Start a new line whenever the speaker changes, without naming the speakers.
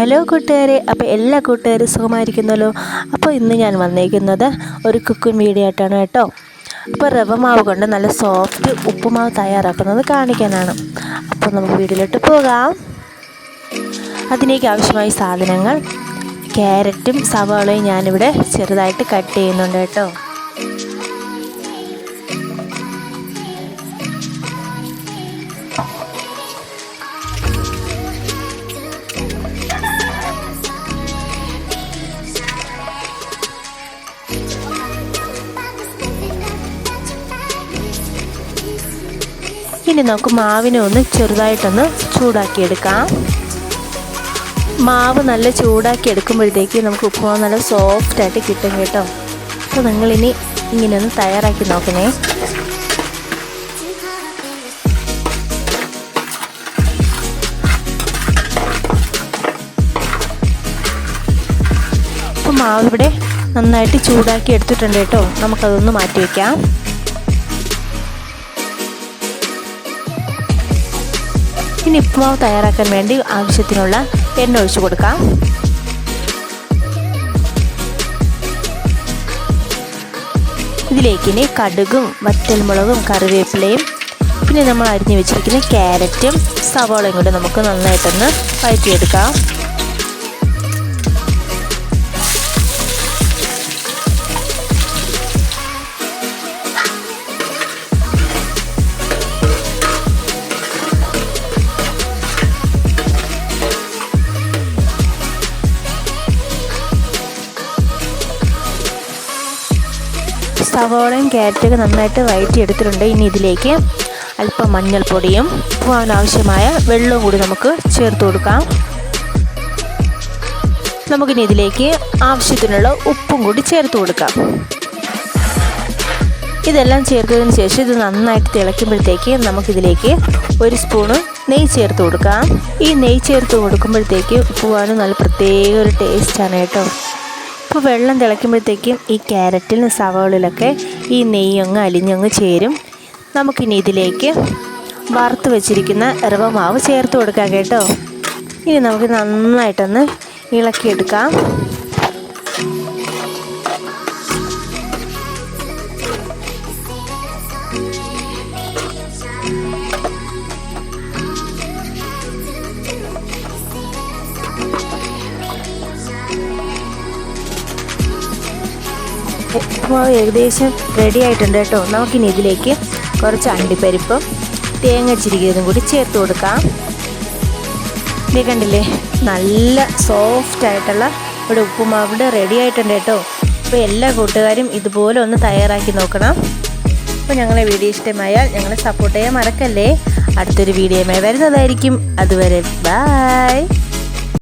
Hello കൂട്ടുകാരെ അപ്പോൾ എല്ലാ കൂട്ടുകാരും സുഖമായിരിക്കുന്നല്ലോ? അപ്പോൾ ഇന്ന് ഞാൻ വന്നേക്കുന്നത് ഒരു കുക്കിംഗ് വീഡിയോ ആയിട്ടാണ് കേട്ടോ. അപ്പോൾ റവ മാവ് കൊണ്ട് നല്ല സോഫ്റ്റ് ഉപ്പുമാവ് തയ്യാറാക്കുന്നത് കാണിക്കാനാണ്. അപ്പോൾ നമുക്ക് വീട്ടിലോട്ട് പോകാം. അതിലേക്ക് ആവശ്യമായ സാധനങ്ങൾ ക്യാരറ്റും സവാളയും ഞാനിവിടെ ചെറുതായിട്ട് കട്ട് ചെയ്യുന്നുണ്ട് കേട്ടോ. ഇനി നമുക്ക് മാവിനെ ഒന്ന് ചെറുതായിട്ടൊന്ന് ചൂടാക്കിയെടുക്കാം. മാവ് നല്ല ചൂടാക്കി എടുക്കുമ്പോഴത്തേക്ക് നമുക്ക് ഉപ്പുമാവ് നല്ല സോഫ്റ്റായിട്ട് കിട്ടും കേട്ടോ. അപ്പോൾ നിങ്ങളിനി ഇങ്ങനെ ഒന്ന് തയ്യാറാക്കി നോക്കണേ. അപ്പോൾ മാവ് ഇവിടെ നന്നായിട്ട് ചൂടാക്കി എടുത്തിട്ടുണ്ട് കേട്ടോ. നമുക്കതൊന്ന് മാറ്റി വയ്ക്കാം. ഇനി ഉപ്പുമാവ് തയ്യാറാക്കാൻ വേണ്ടി ആവശ്യത്തിനുള്ള എണ്ണ ഒഴിച്ചു കൊടുക്കാം. ഇതിലേക്ക് ഇനി കടുകും വറ്റൽമുളകും കറിവേപ്പിലയും പിന്നെ നമ്മൾ അരിഞ്ഞു വെച്ചിരിക്കുന്ന ക്യാരറ്റും സവാളയും കൂടി നമുക്ക് നന്നായിട്ടൊന്ന് വഴറ്റിയെടുക്കാം. സവോളയും ക്യാരറ്റൊക്കെ നന്നായിട്ട് വഴറ്റിയെടുത്തിട്ടുണ്ട് ഇനി ഇതിലേക്ക് അല്പം മഞ്ഞൾപ്പൊടിയും ആവശ്യമായ വെള്ളവും കൂടി നമുക്ക് ചേർത്ത് കൊടുക്കാം. നമുക്കിനി ഇതിലേക്ക് ആവശ്യത്തിനുള്ള ഉപ്പും കൂടി ചേർത്ത് കൊടുക്കാം. ഇതെല്ലാം ചേർത്തതിന് ശേഷം ഇത് നന്നായിട്ട് തിളയ്ക്കുമ്പോഴത്തേക്ക് നമുക്കിതിലേക്ക് ഒരു സ്പൂണ് നെയ്യ് ചേർത്ത് കൊടുക്കാം. ഈ നെയ്യ് ചേർത്ത് കൊടുക്കുമ്പോഴത്തേക്ക് ഉപ്പുവാനും നല്ല പ്രത്യേക ഒരു ടേസ്റ്റാണ് കേട്ടോ. അപ്പോൾ വെള്ളം തിളയ്ക്കുമ്പോഴത്തേക്കും ഈ ക്യാരറ്റിലും സവാളിലൊക്കെ ഈ നെയ്യങ്ങ് അലിഞ്ഞങ്ങ് ചേരും. നമുക്കിനി ഇതിലേക്ക് വറുത്ത് വെച്ചിരിക്കുന്ന ഇറവ മാവ് ചേർത്ത് കൊടുക്കാം കേട്ടോ. ഇനി നമുക്ക് നന്നായിട്ടൊന്ന് ഇളക്കിയെടുക്കാം. ഉപ്പുമാവ് ഏകദേശം റെഡി ആയിട്ടുണ്ട് കേട്ടോ. നമുക്കിനി ഇതിലേക്ക് കുറച്ച് അണ്ടിപ്പരിപ്പും തേങ്ങ ചിരികിയതും കൂടി ചേർത്ത് കൊടുക്കാം. ഇത് കണ്ടില്ലേ? നല്ല സോഫ്റ്റ് ആയിട്ടുള്ള ഇവിടെ ഉപ്പുമാവിടെ റെഡി ആയിട്ടുണ്ട് കേട്ടോ. അപ്പോൾ എല്ലാ കൂട്ടുകാരും ഇതുപോലെ ഒന്ന് തയ്യാറാക്കി നോക്കണം. അപ്പോൾ ഞങ്ങളെ വീഡിയോ ഇഷ്ടമായാൽ ഞങ്ങളെ സപ്പോർട്ട് ചെയ്യാൻ മറക്കല്ലേ. അടുത്തൊരു വീഡിയോയുമായി വരുന്നതായിരിക്കും. അതുവരെ ബായ്